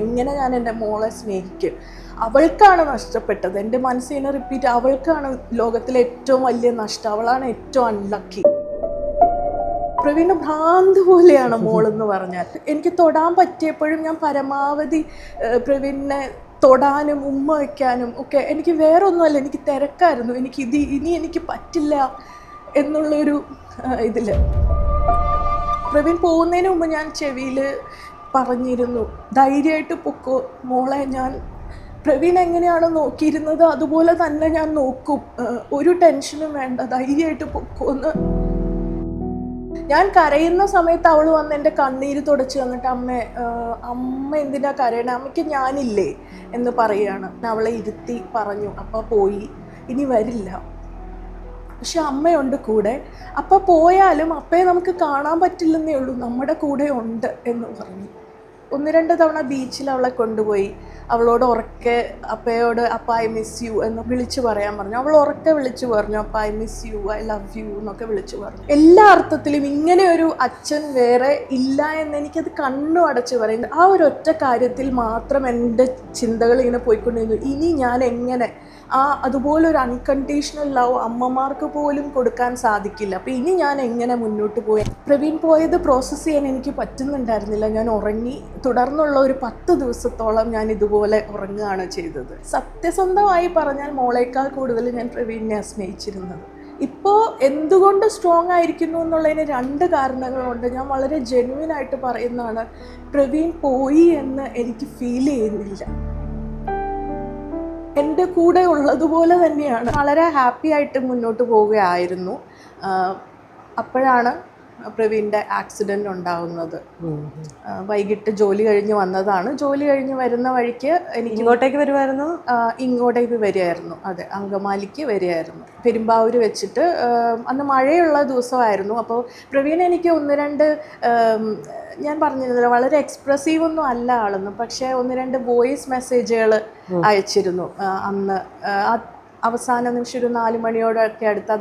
എങ്ങനെ ഞാൻ എന്റെ മോളെ സ്നേഹിക്കും? അവൾക്കാണ് നഷ്ടപ്പെട്ടത്. എന്റെ മനസ്സിനെ റിപ്പീറ്റ് അവൾക്കാണ് ലോകത്തിലെ ഏറ്റവും വലിയ നഷ്ടം. അവളാണ് ഏറ്റവും അൺലക്കി പ്രവീണ് ഭ്രാന്ത് പോലെയാണ് മോളെന്ന് പറഞ്ഞാൽ. എനിക്ക് തൊടാൻ പറ്റിയപ്പോഴും ഞാൻ പരമാവധി പ്രവീണിനെ തൊടാനും ഉമ്മ വയ്ക്കാനും ഒക്കെ എനിക്ക് വേറെ ഒന്നുമല്ല എനിക്ക് തിരക്കായിരുന്നു. എനിക്ക് ഇത് ഇനി എനിക്ക് പറ്റില്ല എന്നുള്ളൊരു ഇതിൽ പ്രവീൺ പോകുന്നതിന് മുമ്പ് ഞാൻ ചെവിയിൽ പറഞ്ഞിരുന്നു. ധൈര്യമായിട്ട് പൊക്കോ. മോളെ ഞാൻ പ്രവീൺ എങ്ങനെയാണ് നോക്കിയിരുന്നത്? അതുപോലെ തന്നെ ഞാൻ നോക്കും. ഒരു ടെൻഷനും വേണ്ട. ധൈര്യമായിട്ട് പൊക്കോ എന്ന് ഞാൻ കരയുന്ന സമയത്ത് അവൾ വന്ന് എന്റെ കണ്ണീര് തുടച്ച് തന്നിട്ട് അമ്മ അമ്മ എന്തിനാ കരയണേ? അമ്മയ്ക്ക് ഞാനില്ലേ? എന്ന് പറയുകയാണ് അവളെ ഇരുത്തി പറഞ്ഞു അപ്പം പോയി. ഇനി വരില്ല. പക്ഷെ അമ്മയുണ്ട് കൂടെ. അപ്പം പോയാലും അപ്പയെ നമുക്ക് കാണാൻ പറ്റില്ലെന്നേ ഉള്ളൂ. നമ്മുടെ കൂടെ ഉണ്ട് എന്ന് പറഞ്ഞു. ഒന്ന് രണ്ട് തവണ ബീച്ചിൽ അവളെ കൊണ്ടുപോയി. അവളോട് ഉറക്കെ അപ്പയോട് അപ്പ ഐ മിസ് യു എന്ന് വിളിച്ചു പറയാൻ പറഞ്ഞു. അവൾ ഉറക്കെ വിളിച്ചു പറഞ്ഞു അപ്പ I miss you I love you എന്നൊക്കെ വിളിച്ചു പറഞ്ഞു. എല്ലാ അർത്ഥത്തിലും ഇങ്ങനെ ഒരു അച്ഛൻ വേറെ ഇല്ല എന്ന് എനിക്കത് കണ്ണു അടച്ചു പറയുന്നത് ആ ഒരു ഒറ്റ കാര്യത്തിൽ മാത്രം എന്റെ ചിന്തകൾ ഇങ്ങനെ പോയിക്കൊണ്ടിരുന്നു. ഇനി ഞാൻ എങ്ങനെ ആ അതുപോലെ ഒരു അൺകണ്ടീഷണൽ ലവ് അമ്മമാർക്ക് പോലും കൊടുക്കാൻ സാധിക്കില്ല. അപ്പോൾ ഇനി ഞാൻ എങ്ങനെ മുന്നോട്ട് പോയി? പ്രവീൺ പോയത് പ്രോസസ്സ് ചെയ്യാൻ എനിക്ക് പറ്റുന്നുണ്ടായിരുന്നില്ല. ഞാൻ ഉറങ്ങി തുടർന്നുള്ള ഒരു പത്ത് ദിവസത്തോളം ഞാൻ ഇതുപോലെ ഉറങ്ങുകയാണ് ചെയ്തത്. സത്യസന്ധമായി പറഞ്ഞാൽ മോളേക്കാൾ കൂടുതൽ ഞാൻ പ്രവീണിനെ സ്നേഹിച്ചിരുന്നത്. ഇപ്പോൾ എന്തുകൊണ്ട് സ്ട്രോങ് ആയിരിക്കുന്നു എന്നുള്ളതിന് രണ്ട് കാരണങ്ങളുണ്ട്. ഞാൻ വളരെ ജെന്വിൻ ആയിട്ട് പറയുന്നതാണ് പ്രവീൺ പോയി എന്ന് എനിക്ക് ഫീൽ ചെയ്യുന്നില്ല. എന്റെ കൂടെ ഉള്ളതുപോലെ തന്നെയാണ്. വളരെ ഹാപ്പി ആയിട്ട് മുന്നോട്ട് പോവുകയായിരുന്നു. അപ്പോഴാണ് പ്രവീണിന്റെ ആക്സിഡന്റ് ഉണ്ടാവുന്നത്. വൈകിട്ട് ജോലി കഴിഞ്ഞ് വന്നതാണ്. ജോലി കഴിഞ്ഞ് വരുന്ന വഴിക്ക് എനിക്ക് ഇങ്ങോട്ടേക്ക് വരുമായിരുന്നു ഇങ്ങോട്ടേക്ക് വരികയായിരുന്നു. അതെ അങ്കമാലിക്ക് വരികയായിരുന്നു. പെരുമ്പാവൂർ വെച്ചിട്ട് അന്ന് മഴയുള്ള ദിവസമായിരുന്നു. അപ്പോൾ പ്രവീൺ എനിക്ക് ഒന്ന് രണ്ട് ഞാൻ പറഞ്ഞിരുന്നില്ല വളരെ എക്സ്പ്രസീവ് ഒന്നും അല്ല ആളൊന്നും. പക്ഷേ ഒന്ന് രണ്ട് വോയിസ് മെസ്സേജുകൾ അയച്ചിരുന്നു അന്ന്. അവസാന നിമിഷം ഒരു നാല് മണിയോടൊക്കെ അടുത്ത്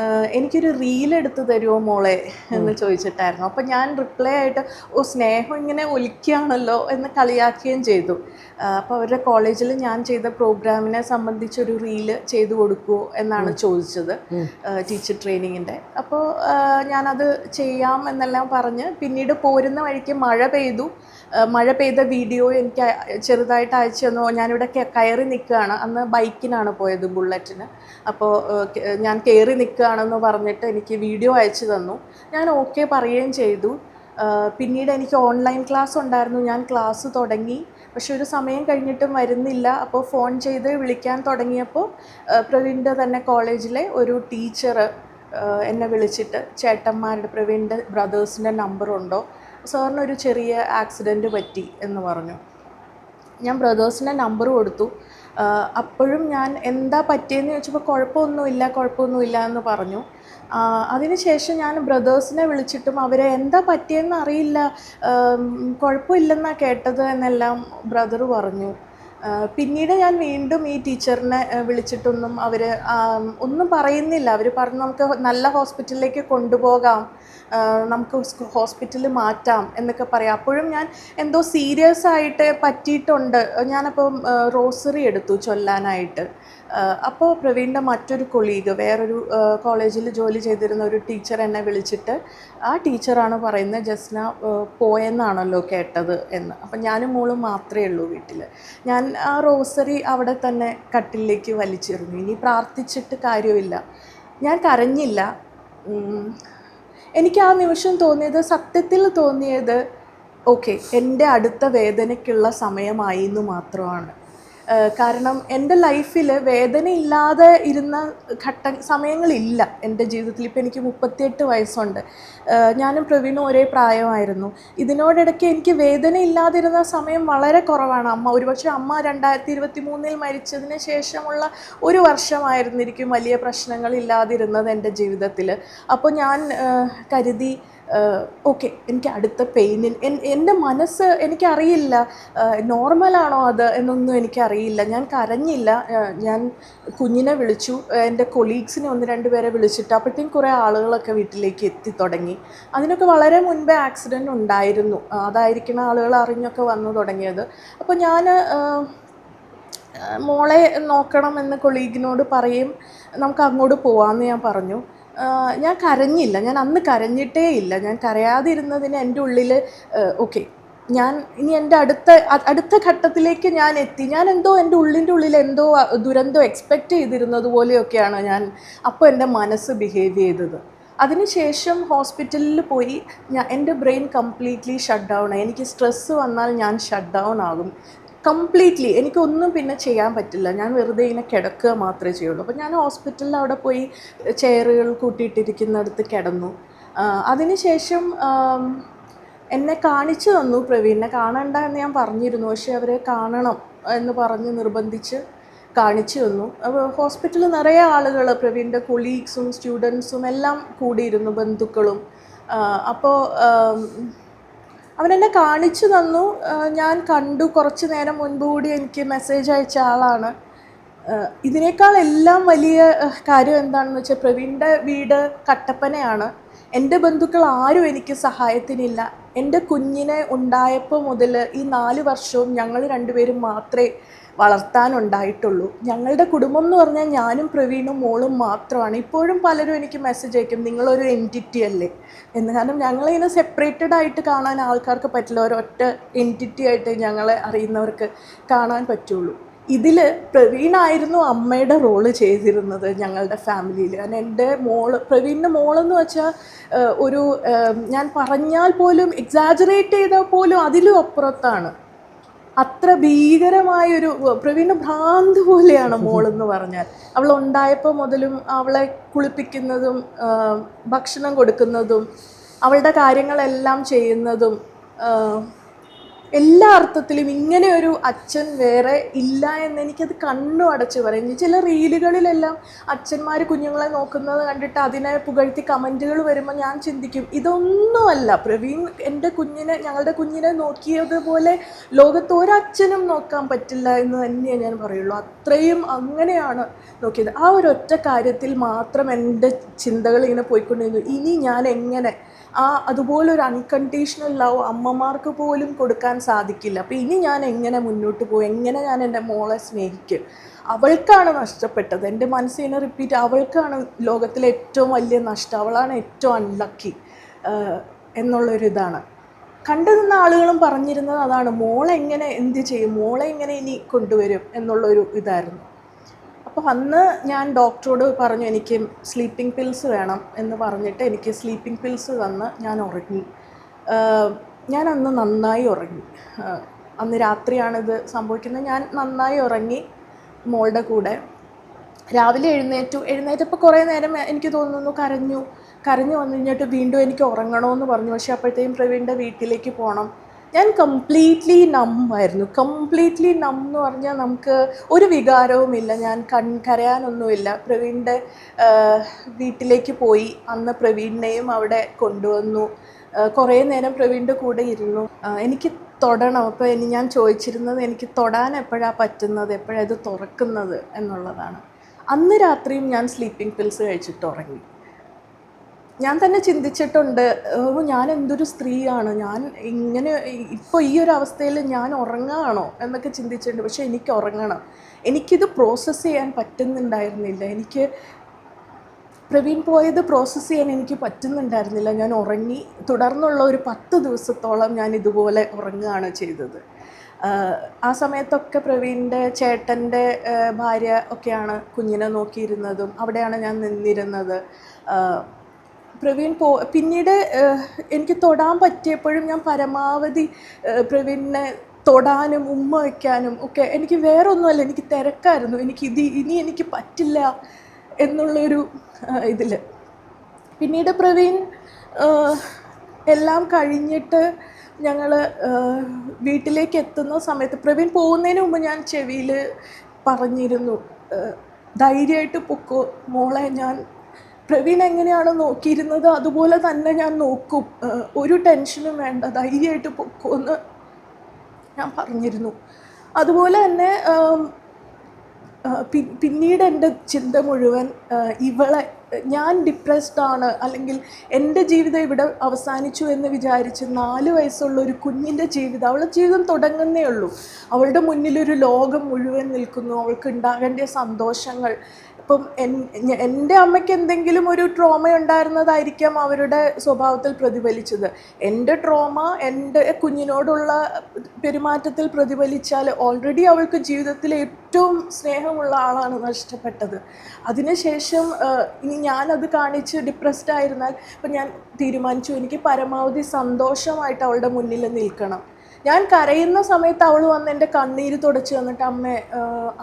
ആഹ് എനിക്കൊരു റീൽ എടുത്ത് തരുമോ മോളെ എന്ന് ചോദിച്ചിട്ടായിരുന്നു. അപ്പം ഞാൻ റിപ്ലൈ ആയിട്ട് ഓ സ്നേഹം ഇങ്ങനെ ഒലിക്കുകയാണല്ലോ എന്ന് കളിയാക്കുകയും ചെയ്തു. അപ്പോൾ അവരുടെ കോളേജിൽ ഞാൻ ചെയ്ത പ്രോഗ്രാമിനെ സംബന്ധിച്ചൊരു റീൽ ചെയ്തു കൊടുക്കുമോ എന്നാണ് ചോദിച്ചത് ടീച്ചർ ട്രെയിനിങ്ങിന്റെ അപ്പോൾ ഞാനത് ചെയ്യാം എന്നെല്ലാം പറഞ്ഞ് പിന്നീട് പോരുന്ന വഴിക്ക് മഴ പെയ്തു. മഴ പെയ്ത വീഡിയോ എനിക്ക് ചെറുതായിട്ട് അയച്ചു തന്നു. ഞാനിവിടെ കയറി നിൽക്കുകയാണ്. അന്ന് ബൈക്കിനാണ് പോയത് ബുള്ളറ്റിന്. അപ്പോൾ ഞാൻ കയറി നിൽക്കുകയാണെന്ന് പറഞ്ഞിട്ട് എനിക്ക് വീഡിയോ അയച്ചു തന്നു. ഞാൻ ഓക്കെ പറയുകയും ചെയ്തു. പിന്നീട് എനിക്ക് ഓൺലൈൻ ക്ലാസ് ഉണ്ടായിരുന്നു. ഞാൻ ക്ലാസ് തുടങ്ങി. പക്ഷെ ഒരു സമയം കഴിഞ്ഞിട്ടും വരുന്നില്ല. അപ്പോൾ ഫോൺ ചെയ്ത് വിളിക്കാൻ തുടങ്ങിയപ്പോൾ പ്രവീണിന്റെ തന്നെ കോളേജിലെ ഒരു ടീച്ചർ എന്നെ വിളിച്ചിട്ട് ചേട്ടന്മാരുടെ പ്രവീണിന്റെ ബ്രദേഴ്സിന്റെ നമ്പറുണ്ടോ? സാറിനൊരു ചെറിയ ആക്സിഡന്റ് പറ്റി എന്ന് പറഞ്ഞു. ഞാൻ ബ്രദേഴ്സിന്റെ നമ്പർ കൊടുത്തു. അപ്പോഴും ഞാൻ എന്താ പറ്റിയെന്ന് ചോദിച്ചപ്പോൾ കുഴപ്പമൊന്നുമില്ല കുഴപ്പമൊന്നുമില്ല എന്ന് പറഞ്ഞു. അതിനുശേഷം ഞാൻ ബ്രദേഴ്സിനെ വിളിച്ചിട്ടും അവരെ എന്താ പറ്റിയെന്ന് അറിയില്ല കുഴപ്പമില്ലെന്നാണ് കേട്ടത് എന്നെല്ലാം ബ്രദർ പറഞ്ഞു. പിന്നീട് ഞാൻ വീണ്ടും ഈ ടീച്ചറിനെ വിളിച്ചിട്ടൊന്നും അവർ ഒന്നും പറയുന്നില്ല. അവർ പറഞ്ഞു നമുക്ക് നല്ല ഹോസ്പിറ്റലിലേക്ക് കൊണ്ടുപോകാം. നമുക്ക് ഹോസ്പിറ്റലിൽ മാറ്റാം എന്നൊക്കെ പറയാം. അപ്പോഴും ഞാൻ എന്തോ സീരിയസ് ആയിട്ട് പറ്റിയിട്ടുണ്ട്. ഞാനപ്പം റോസറി എടുത്തു ചൊല്ലാനായിട്ട്. അപ്പോൾ പ്രവീണിന്റെ മറ്റൊരു കൊളീഗ് വേറൊരു കോളേജിൽ ജോലി ചെയ്തിരുന്ന ഒരു ടീച്ചർ എന്നെ വിളിച്ചിട്ട് ആ ടീച്ചറാണ് പറയുന്നത് ജസ്ന പോയെന്നാണല്ലോ കേട്ടത് എന്ന്. അപ്പം ഞാനും മോളും മാത്രമേ ഉള്ളൂ വീട്ടിൽ ഞാൻ ആ റോസറി അവിടെ തന്നെ കട്ടിലേക്ക് വലിച്ചെറിഞ്ഞു ഇനി പ്രാർത്ഥിച്ചിട്ട് കാര്യമില്ല. ഞാൻ കരഞ്ഞില്ല. എനിക്ക് ആ നിമിഷം തോന്നിയത് സത്യത്തിൽ തോന്നിയത് ഓക്കെ എന്റെ അടുത്ത വേദനയ്ക്കുള്ള സമയമായി എന്ന് മാത്രമാണ്. കാരണം എന്റെ ലൈഫിൽ വേദനയില്ലാതെ ഇരുന്ന ഘട്ട സമയങ്ങളില്ല എന്റെ ജീവിതത്തിൽ. ഇപ്പോൾ എനിക്ക് മുപ്പത്തിയെട്ട് വയസ്സുണ്ട്. ഞാനും പ്രവീണും ഒരേ പ്രായമായിരുന്നു. ഇതിനോടിടയ്ക്ക് എനിക്ക് വേദനയില്ലാതിരുന്ന സമയം വളരെ കുറവാണ്. അമ്മ ഒരുപക്ഷെ അമ്മ രണ്ടായിരത്തി ഇരുപത്തി മൂന്നിൽ മരിച്ചതിന് ശേഷമുള്ള ഒരു വർഷമായിരുന്നിരിക്കും വലിയ പ്രശ്നങ്ങളില്ലാതിരുന്നത് എന്റെ ജീവിതത്തിൽ. അപ്പോൾ ഞാൻ കരുതി ഓക്കെ എനിക്ക് അടുത്ത പെയിനിൽ എന്റെ മനസ്സ് എനിക്കറിയില്ല. നോർമലാണോ അത് എന്നൊന്നും എനിക്കറിയില്ല. ഞാൻ കരഞ്ഞില്ല. ഞാൻ കുഞ്ഞിനെ വിളിച്ചു. എന്റെ കൊളീഗ്സിനെ ഒന്ന് രണ്ട് പേരെ വിളിച്ചിട്ട് അപ്പോഴത്തേക്കും കുറേ ആളുകളൊക്കെ വീട്ടിലേക്ക് എത്തി തുടങ്ങി. അതിനൊക്കെ വളരെ മുൻപേ ആക്സിഡന്റ് ഉണ്ടായിരുന്നു. അതായിരിക്കണം ആളുകൾ അറിഞ്ഞൊക്കെ വന്നു തുടങ്ങിയത്. അപ്പോൾ ഞാൻ മോളെ നോക്കണം എന്ന് കൊളീഗിനോട് പറയും. നമുക്ക് അങ്ങോട്ട് പോവാമെന്ന് ഞാൻ പറഞ്ഞു. ഞാൻ കരഞ്ഞില്ല. ഞാൻ അന്ന് കരഞ്ഞിട്ടേ ഇല്ല. ഞാൻ കരയാതിരുന്നതിന് എന്റെ ഉള്ളിൽ ഓക്കെ. ഞാൻ ഇനി എന്റെ അടുത്ത അടുത്ത ഘട്ടത്തിലേക്ക് ഞാൻ എത്തി. ഞാൻ എന്തോ എന്റെ ഉള്ളിന്റെ ഉള്ളിൽ എന്തോ ദുരന്തം എക്സ്പെക്റ്റ് ചെയ്തിരുന്നത് പോലെയൊക്കെയാണ് ഞാൻ അപ്പോൾ എന്റെ മനസ്സ് ബിഹേവ് ചെയ്തത്. അതിനുശേഷം ഹോസ്പിറ്റലിൽ പോയി ഞാൻ എന്റെ ബ്രെയിൻ കംപ്ലീറ്റ്ലി ഷട്ട് ഡൗൺ ആയി. എനിക്ക് സ്ട്രെസ്സ് വന്നാൽ ഞാൻ ഷട്ട് ഡൗൺ ആകും. കംപ്ലീറ്റ്ലി എനിക്കൊന്നും പിന്നെ ചെയ്യാൻ പറ്റില്ല. ഞാൻ വെറുതെ ഇങ്ങനെ കിടക്കുക മാത്രമേ ചെയ്യുള്ളൂ. അപ്പോൾ ഞാൻ ഹോസ്പിറ്റലിൽ അവിടെ പോയി ചെയറുകൾ കൂട്ടിയിട്ടിരിക്കുന്നിടത്ത് കിടന്നു. അതിനുശേഷം എന്നെ കാണിച്ചു തന്നു പ്രവീണിനെ കാണണ്ട എന്ന് ഞാൻ പറഞ്ഞിരുന്നു. പക്ഷേ അവരെ കാണണം എന്ന് പറഞ്ഞ് നിർബന്ധിച്ച് കാണിച്ചു തന്നു. ഹോസ്പിറ്റലിൽ നിറയെ ആളുകൾ പ്രവീണിന്റെ കൊളീഗ്സും സ്റ്റുഡൻസും എല്ലാം കൂടിയിരുന്നു ബന്ധുക്കളും. അപ്പോൾ അവനെന്നെ കാണിച്ചു തന്നു. ഞാൻ കണ്ടു. കുറച്ച് നേരം മുൻപ് കൂടി എനിക്ക് മെസ്സേജ് അയച്ച ആളാണ്. ഇതിനേക്കാൾ എല്ലാം വലിയ കാര്യം എന്താണെന്ന് വെച്ചാൽ പ്രവീണിന്റെ വീട് കട്ടപ്പനയാണ്. എന്റെ ബന്ധുക്കൾ ആരും എനിക്ക് സഹായത്തിനില്ല. എന്റെ കുഞ്ഞിനെ ഉണ്ടായപ്പോൾ മുതൽ ഈ നാല് വർഷവും ഞങ്ങൾ രണ്ടുപേരും മാത്രമേ വളർത്താനുണ്ടായിട്ടുള്ളൂ. ഞങ്ങളുടെ കുടുംബം എന്ന് പറഞ്ഞാൽ ഞാനും പ്രവീണും മോളും മാത്രമാണ്. ഇപ്പോഴും പലരും എനിക്ക് മെസ്സേജ് അയക്കും നിങ്ങളൊരു എന്റിറ്റി അല്ലേ? എന്ന്. കാരണം ഞങ്ങളിങ്ങനെ സെപ്പറേറ്റഡ് ആയിട്ട് കാണാൻ ആൾക്കാർക്ക് പറ്റില്ല. ഒരൊറ്റ എന്റിറ്റി ആയിട്ട് ഞങ്ങളെ അറിയുന്നവർക്ക് കാണാൻ പറ്റുള്ളൂ. ഇതിൽ പ്രവീണായിരുന്നു അമ്മയുടെ റോൾ ചെയ്തിരുന്നത് ഞങ്ങളുടെ ഫാമിലിയിൽ കാരണം എന്റെ മോൾ പ്രവീണിന്റെ മോളെന്ന് വെച്ചാൽ ഒരു ഞാൻ പറഞ്ഞാൽ പോലും എക്സാജറേറ്റ് ചെയ്താൽ പോലും അതിലും അപ്പുറത്താണ്. അത്ര ഭീകരമായൊരു പ്രവീണ് ഭ്രാന്ത് പോലെയാണ് മോളെന്ന് പറഞ്ഞാൽ. അവൾ ഉണ്ടായപ്പോൾ മുതലും അവളെ കുളിപ്പിക്കുന്നതും ഭക്ഷണം കൊടുക്കുന്നതും അവളുടെ കാര്യങ്ങളെല്ലാം ചെയ്യുന്നതും എല്ലാ അർത്ഥത്തിലും ഇങ്ങനെ ഒരു അച്ഛൻ വേറെ ഇല്ല എന്ന് എനിക്കത് കണ്ണു അടച്ച് പറയും. ചില റീലുകളിലെല്ലാം അച്ഛന്മാർ കുഞ്ഞുങ്ങളെ നോക്കുന്നത് കണ്ടിട്ട് അതിനെ പുകഴ്ത്തി കമന്റുകൾ വരുമ്പോൾ ഞാൻ ചിന്തിക്കും ഇതൊന്നുമല്ല. പ്രവീൺ എന്റെ കുഞ്ഞിനെ ഞങ്ങളുടെ കുഞ്ഞിനെ നോക്കിയതുപോലെ ലോകത്ത് ഒരച്ഛനും നോക്കാൻ പറ്റില്ല എന്ന് തന്നെയേ ഞാൻ പറയുള്ളൂ. അത്രയും അങ്ങനെയാണ് നോക്കിയത്. ആ ഒരു ഒറ്റ കാര്യത്തിൽ മാത്രം എന്റെ ചിന്തകൾ ഇങ്ങനെ പോയിക്കൊണ്ടിരുന്നു. ഇനി ഞാൻ എങ്ങനെ ആ അതുപോലൊരു അൺകണ്ടീഷണൽ ലവ് അമ്മമാർക്ക് പോലും കൊടുക്കാൻ സാധിക്കില്ല. അപ്പോൾ ഇനി ഞാൻ എങ്ങനെ മുന്നോട്ട് പോകും? എങ്ങനെ ഞാൻ എന്റെ മോളെ സ്നേഹിക്കും? അവൾക്കാണ് നഷ്ടപ്പെട്ടത്. എന്റെ മനസ്സിനെ റിപ്പീറ്റ് അവൾക്കാണ് ലോകത്തിലെ ഏറ്റവും വലിയ നഷ്ടം. അവളാണ് ഏറ്റവും അൺലക്കി എന്നുള്ളൊരിതാണ് കണ്ടു നിന്ന ആളുകളും പറഞ്ഞിരുന്നത് അതാണ്. മോളെങ്ങനെ എന്ത് ചെയ്യും? മോളെ എങ്ങനെ ഇനി കൊണ്ടുവരും? എന്നുള്ളൊരു ഇതായിരുന്നു. അപ്പോൾ അന്ന് ഞാൻ ഡോക്ടറോട് പറഞ്ഞു എനിക്ക് സ്ലീപ്പിംഗ് പിൽസ് വേണം എന്ന് പറഞ്ഞിട്ട് എനിക്ക് സ്ലീപ്പിംഗ് പിൽസ് തന്ന് ഞാൻ ഉറങ്ങി. ഞാൻ അന്ന് നന്നായി ഉറങ്ങി. അന്ന് രാത്രിയാണിത് സംഭവിക്കുന്നത്. ഞാൻ നന്നായി ഉറങ്ങി മോളുടെ കൂടെ. രാവിലെ എഴുന്നേറ്റു. എഴുന്നേറ്റപ്പോൾ കുറേ നേരം എനിക്ക് തോന്നുന്നു കരഞ്ഞു. കരഞ്ഞു വന്നു കഴിഞ്ഞിട്ട് വീണ്ടും എനിക്ക് ഉറങ്ങണമെന്ന് പറഞ്ഞു. പക്ഷേ അപ്പോഴത്തേക്കും പ്രവീണിന്റെ വീട്ടിലേക്ക് പോകണം ഞാൻ കംപ്ലീറ്റ്ലി നമ്മായിരുന്നു കംപ്ലീറ്റ്ലി നം എന്ന് പറഞ്ഞാൽ നമുക്ക് ഒരു വികാരവുമില്ല ഞാൻ കൺ കരയാനൊന്നുമില്ല. പ്രവീണിന്റെ വീട്ടിലേക്ക് പോയി. അന്ന് പ്രവീണിനെയും അവിടെ കൊണ്ടുവന്നു. കുറേ നേരം പ്രവീണിന്റെ കൂടെ ഇരുന്നു. എനിക്ക് തൊടണം. അപ്പോൾ ഇനി ഞാൻ ചോദിച്ചിരുന്നത് എനിക്ക് തൊടാൻ എപ്പോഴാണ് പറ്റുന്നത്? എപ്പോഴാണ് ഇത് തുറക്കുന്നത് എന്നുള്ളതാണ്. അന്ന് രാത്രിയും ഞാൻ സ്ലീപ്പിംഗ് പിൽസ് കഴിച്ചിട്ട് ഉറങ്ങി ഞാൻ തന്നെ ചിന്തിച്ചിട്ടുണ്ട് ഞാൻ എന്തൊരു സ്ത്രീയാണ്? ഞാൻ ഇങ്ങനെ ഇപ്പോൾ ഈ ഒരു അവസ്ഥയിൽ ഞാൻ ഉറങ്ങാണോ എന്നൊക്കെ ചിന്തിച്ചിട്ടുണ്ട്. പക്ഷേ എനിക്ക് ഉറങ്ങണം. എനിക്കിത് പ്രോസസ്സ് ചെയ്യാൻ പറ്റുന്നുണ്ടായിരുന്നില്ല. എനിക്ക് പ്രവീൺ പോയത് പ്രോസസ്സ് ചെയ്യാൻ എനിക്ക് പറ്റുന്നുണ്ടായിരുന്നില്ല. ഞാൻ ഉറങ്ങി തുടർന്നുള്ള ഒരു പത്ത് ദിവസത്തോളം ഞാൻ ഇതുപോലെ ഉറങ്ങുകയാണ് ചെയ്തത്. ആ സമയത്തൊക്കെ പ്രവീണിന്റെ ചേട്ടന്റെ ഭാര്യ ഒക്കെയാണ് കുഞ്ഞിനെ നോക്കിയിരുന്നതും അവിടെയാണ് ഞാൻ നിന്നിരുന്നത്. പ്രവീൺ പോ പിന്നീട് എനിക്ക് തൊടാൻ പറ്റിയപ്പോഴും ഞാൻ പരമാവധി പ്രവീണിനെ തൊടാനും ഉമ്മ വയ്ക്കാനും ഒക്കെ എനിക്ക് വേറെ ഒന്നുമല്ല എനിക്ക് തിരക്കായിരുന്നു. എനിക്ക് ഇത് ഇനി എനിക്ക് പറ്റില്ല എന്നുള്ളൊരു ഇതിൽ പിന്നീട് പ്രവീൺ എല്ലാം കഴിഞ്ഞിട്ട് ഞങ്ങൾ വീട്ടിലേക്ക് എത്തുന്ന സമയത്ത് പ്രവീൺ പോകുന്നതിന് മുമ്പ് ഞാൻ ചെവിയിൽ പറഞ്ഞിരുന്നു ധൈര്യമായിട്ട് പൊക്കോ മോളെ ഞാൻ പ്രവീൺ എങ്ങനെയാണ് നോക്കിയിരുന്നത്? അതുപോലെ തന്നെ ഞാൻ നോക്കും. ഒരു ടെൻഷനും വേണ്ട ധൈര്യമായിട്ട് പൊക്കുമെന്ന് ഞാൻ പറഞ്ഞിരുന്നു. അതുപോലെ തന്നെ പിന്നീട് എന്റെ ചിന്ത മുഴുവൻ ഇവളെ ഞാൻ ഡിപ്രസ്ഡ് ആണ് അല്ലെങ്കിൽ എന്റെ ജീവിതം ഇവിടെ അവസാനിച്ചു എന്ന് വിചാരിച്ച് നാല് വയസ്സുള്ള ഒരു കുഞ്ഞിന്റെ ജീവിതം അവളുടെ ജീവിതം തുടങ്ങുന്നേ ഉള്ളൂ. അവളുടെ മുന്നിലൊരു ലോകം മുഴുവൻ നിൽക്കുന്നു. അവൾക്ക് ഉണ്ടാകേണ്ട സന്തോഷങ്ങൾ ഇപ്പം എൻ- എന്റെ അമ്മയ്ക്ക് എന്തെങ്കിലും ഒരു ട്രോമ ഉണ്ടായിരുന്നതായിരിക്കാം അവരുടെ സ്വഭാവത്തിൽ പ്രതിഫലിച്ചത്. എന്റെ ട്രോമ എന്റെ കുഞ്ഞിനോടുള്ള പെരുമാറ്റത്തിൽ പ്രതിഫലിച്ചാൽ ഓൾറെഡി അവൾക്ക് ജീവിതത്തിൽ ഏറ്റവും സ്നേഹമുള്ള ആളാണ് നഷ്ടപ്പെട്ടത് അതിനുശേഷം ഇനി ഞാനത് കാണിച്ച് ഡിപ്രസ്ഡ് ആയിരുന്നാൽ ഇപ്പം ഞാൻ തീരുമാനിച്ചു എനിക്ക് പരമാവധി സന്തോഷമായിട്ട് അവളുടെ മുന്നിൽ നിൽക്കണം. ഞാൻ കരയുന്ന സമയത്ത് അവൾ വന്ന് എന്റെ കണ്ണീര് തുടച്ച് വന്നിട്ട് അമ്മ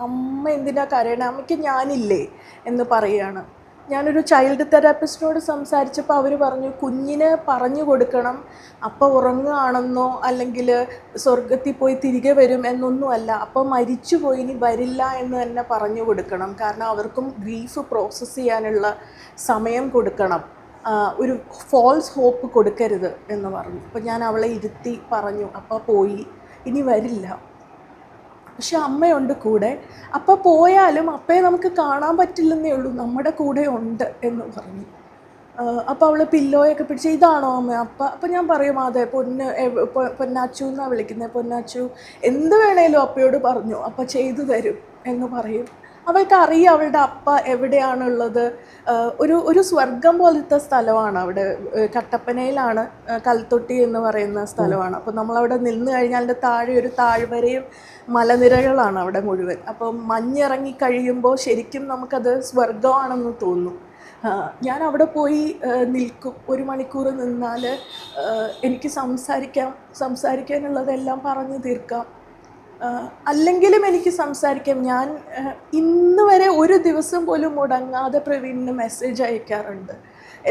അമ്മ എന്തിനാ കരയണേ? അമ്മയ്ക്ക് ഞാനില്ലേ? എന്ന് പറയുകയാണ് ഞാനൊരു ചൈൽഡ് തെറാപ്പിസ്റ്റിനോട് സംസാരിച്ചപ്പോൾ അവർ പറഞ്ഞു കുഞ്ഞിന് പറഞ്ഞു കൊടുക്കണം. അപ്പോൾ ഉറങ്ങുകയാണെന്നോ അല്ലെങ്കിൽ സ്വർഗത്തിൽ പോയി തിരികെ വരും എന്നൊന്നുമല്ല അപ്പോൾ മരിച്ചു പോയി ഇനി വരില്ല എന്ന് തന്നെ പറഞ്ഞു കൊടുക്കണം. കാരണം അവർക്കും ഗ്രീഫ് പ്രോസസ്സ് ചെയ്യാനുള്ള സമയം കൊടുക്കണം. ഒരു ഫോൾസ് ഹോപ്പ് കൊടുക്കരുത് എന്ന് പറഞ്ഞു. അപ്പോൾ ഞാൻ അവളെ ഇരുത്തി പറഞ്ഞു അപ്പോൾ പോയി ഇനി വരില്ല. പക്ഷെ അമ്മയുണ്ട് കൂടെ. അപ്പ പോയാലും അപ്പയെ നമുക്ക് കാണാൻ പറ്റില്ലെന്നേ ഉള്ളൂ നമ്മുടെ കൂടെ ഉണ്ട് എന്ന് പറഞ്ഞു. അപ്പോൾ അവൾ പില്ലോയൊക്കെ പിടിച്ച് ഇതാണോ അമ്മ അപ്പ? അപ്പം ഞാൻ പറയും അതെ പൊന്ന് പൊന്നാച്ചു എന്നാണ് വിളിക്കുന്നത് പൊന്നാച്ചു. എന്ത് വേണേലും അപ്പയോട് പറഞ്ഞു അപ്പ ചെയ്തു തരും എന്ന് പറയും. അവൾക്ക് അറിയാം അവളുടെ അപ്പ എവിടെയാണുള്ളത്. ഒരു ഒരു സ്വർഗം പോലത്തെ സ്ഥലമാണ് അവിടെ. കട്ടപ്പനയിലാണ് കൽത്തൊട്ടി എന്ന് പറയുന്ന സ്ഥലമാണ്. അപ്പോൾ നമ്മളവിടെ നിന്ന് കഴിഞ്ഞാൽ അതിന്റെ താഴെ ഒരു താഴ്വരയും മലനിരകളാണ് അവിടെ മുഴുവൻ. അപ്പോൾ മഞ്ഞിറങ്ങി കഴിയുമ്പോൾ ശരിക്കും നമുക്കത് സ്വർഗമാണെന്ന് തോന്നും. ഞാൻ അവിടെ പോയി നിൽക്കും. ഒരു മണിക്കൂർ നിന്നാൽ എനിക്ക് സംസാരിക്കാം. സംസാരിക്കാനുള്ളതെല്ലാം പറഞ്ഞു തീർക്കാം. അല്ലെങ്കിലും എനിക്ക് സംസാരിക്കാം. ഞാൻ ഇന്ന് വരെ ഒരു ദിവസം പോലും മുടങ്ങാതെ പ്രവീണിന് മെസ്സേജ് അയക്കാറുണ്ട്.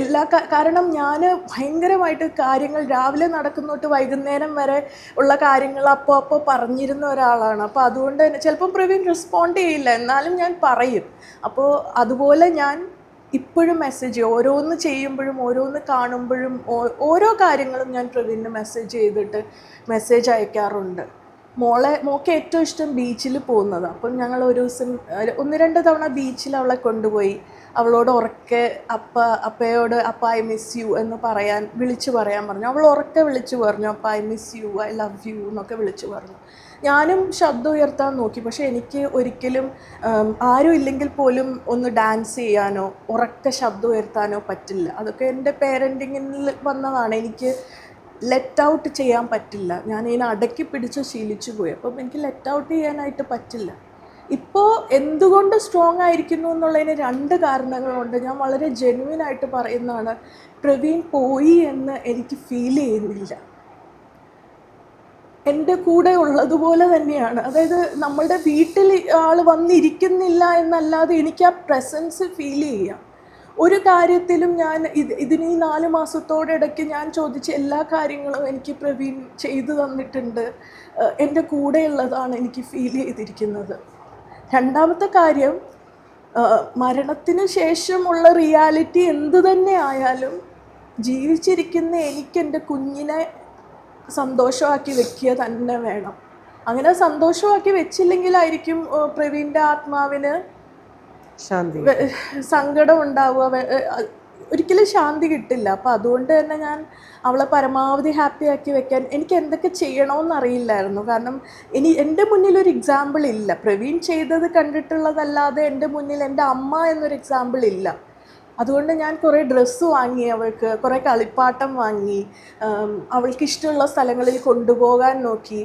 എല്ലാ കാരണം ഞാൻ ഭയങ്കരമായിട്ട് കാര്യങ്ങൾ രാവിലെ നടക്കുന്നോട്ട് വൈകുന്നേരം വരെ ഉള്ള കാര്യങ്ങൾ അപ്പോൾ അപ്പോൾ പറഞ്ഞിരുന്ന ഒരാളാണ്. അപ്പോൾ അതുകൊണ്ട് തന്നെ ചിലപ്പം പ്രവീൺ റെസ്പോണ്ട് ചെയ്യില്ല. എന്നാലും ഞാൻ പറയും. അപ്പോൾ അതുപോലെ ഞാൻ ഇപ്പോഴും മെസ്സേജ് ഓരോന്ന് ചെയ്യുമ്പോഴും ഓരോന്ന് കാണുമ്പോഴും ഓരോ കാര്യങ്ങളും ഞാൻ പ്രവീണിന് മെസ്സേജ് ചെയ്തിട്ട് മെസ്സേജ് അയക്കാറുണ്ട്. മോളെ മോൾക്ക് ഏറ്റവും ഇഷ്ടം ബീച്ചിൽ പോകുന്നത്. അപ്പം ഞങ്ങൾ ഒരു ദിവസം ഒന്ന് രണ്ട് തവണ ബീച്ചിൽ അവളെ കൊണ്ടുപോയി. അവളോട് ഉറക്കെ അപ്പ അപ്പയോട് അപ്പ ഐ മിസ് യു എന്ന് പറയാൻ വിളിച്ചു പറയാൻ പറഞ്ഞു. അവൾ ഉറക്കെ വിളിച്ചു പറഞ്ഞു അപ്പ I miss you I love you എന്നൊക്കെ വിളിച്ചു പറഞ്ഞു. ഞാനും ശബ്ദം ഉയർത്താൻ നോക്കി. പക്ഷേ എനിക്ക് ഒരിക്കലും ആരും ഇല്ലെങ്കിൽ പോലും ഒന്ന് ഡാൻസ് ചെയ്യാനോ ഉറക്കെ ശബ്ദം ഉയർത്താനോ പറ്റില്ല. അതൊക്കെ എന്റെ പേരന്റിങ്ങിൽ വന്നതാണ്. എനിക്ക് ലെറ്റ് ഔട്ട് ചെയ്യാൻ പറ്റില്ല. ഞാൻ ഇതിനെ അടക്കി പിടിച്ച് ശീലിച്ചു പോയി. അപ്പം എനിക്ക് ലെറ്റ് ഔട്ട് ചെയ്യാനായിട്ട് പറ്റില്ല. ഇപ്പോൾ എന്തുകൊണ്ട് സ്ട്രോങ് ആയിരിക്കുന്നു എന്നുള്ളതിന് രണ്ട് കാരണങ്ങളുണ്ട്. ഞാൻ വളരെ ജെന്വിൻ ആയിട്ട് പറയുന്നതാണ്. പ്രവീൺ പോയി എന്ന് എനിക്ക് ഫീൽ ചെയ്യുന്നില്ല. എന്റെ കൂടെ ഉള്ളതുപോലെ തന്നെയാണ്. അതായത് നമ്മളുടെ വീട്ടിൽ ആൾ വന്നിരിക്കുന്നില്ല എന്നല്ലാതെ എനിക്ക് ആ പ്രസൻസ് ഫീൽ ചെയ്യാം. ഒരു കാര്യത്തിലും ഞാൻ ഇത് ഇതിന് ഈ നാല് മാസത്തോടിടയ്ക്ക് ഞാൻ ചോദിച്ച എല്ലാ കാര്യങ്ങളും എനിക്ക് പ്രവീൺ ചെയ്തു തന്നിട്ടുണ്ട്. എന്റെ കൂടെയുള്ളതാണ് എനിക്ക് ഫീൽ ചെയ്തിരിക്കുന്നത്. രണ്ടാമത്തെ കാര്യം മരണത്തിന് ശേഷമുള്ള റിയാലിറ്റി എന്ത് തന്നെ ആയാലും ജീവിച്ചിരിക്കുന്ന എനിക്ക് എന്റെ കുഞ്ഞിനെ സന്തോഷമാക്കി വെക്കുക തന്നെ വേണം. അങ്ങനെ സന്തോഷമാക്കി വെച്ചില്ലെങ്കിലായിരിക്കും പ്രവീണിന്റെ ആത്മാവിന് ശാന്തി സങ്കടം ഉണ്ടാവുക ഒരിക്കലും ശാന്തി കിട്ടില്ല. അപ്പം അതുകൊണ്ട് തന്നെ ഞാൻ അവളെ പരമാവധി ഹാപ്പി ആക്കി വെക്കാൻ എനിക്ക് എന്തൊക്കെ ചെയ്യണമെന്ന് അറിയില്ലായിരുന്നു. കാരണം ഇനി എന്റെ മുന്നിൽ ഒരു എക്സാമ്പിൾ ഇല്ല. പ്രവീൺ ചെയ്തത് കണ്ടിട്ടുള്ളതല്ലാതെ എന്റെ മുന്നിൽ എന്റെ അമ്മ എന്നൊരു എക്സാമ്പിൾ ഇല്ല. അതുകൊണ്ട് ഞാൻ കുറേ ഡ്രസ്സ് വാങ്ങി അവൾക്ക് കുറേ കളിപ്പാട്ടം വാങ്ങി അവൾക്ക് ഇഷ്ടമുള്ള സ്ഥലങ്ങളിൽ കൊണ്ടുപോകാൻ നോക്കി.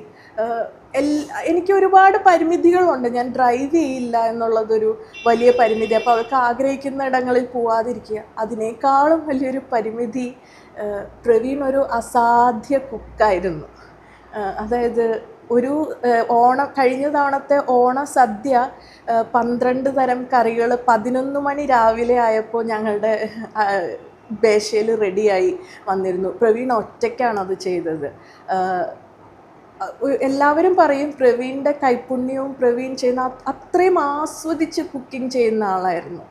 എനിക്ക് ഒരുപാട് പരിമിതികളുണ്ട്. ഞാൻ ഡ്രൈവ് ചെയ്യില്ല എന്നുള്ളതൊരു വലിയ പരിമിതി. അപ്പോൾ അവർക്ക് ആഗ്രഹിക്കുന്ന ഇടങ്ങളിൽ പോവാതിരിക്കുക. അതിനേക്കാളും വലിയൊരു പരിമിതി പ്രവീൺ ഒരു അസാധ്യ കുക്കായിരുന്നു. അതായത് ഒരു ഓണ കഴിഞ്ഞ തവണത്തെ ഓണ സദ്യ പന്ത്രണ്ട് തരം കറികൾ പതിനൊന്ന് മണി രാവിലെ ആയപ്പോൾ ഞങ്ങളുടെ ബേശയിൽ റെഡിയായി വന്നിരുന്നു. പ്രവീൺ ഒറ്റയ്ക്കാണ് അത് ചെയ്തത് എല്ലാവരും പറയും പ്രവീണിന്റെ കൈപ്പുണ്യവും പ്രവീൺ ചെയ്യുന്ന അത് അത്രയും ആസ്വദിച്ച് കുക്കിംഗ് ചെയ്യുന്ന ആളായിരുന്നു.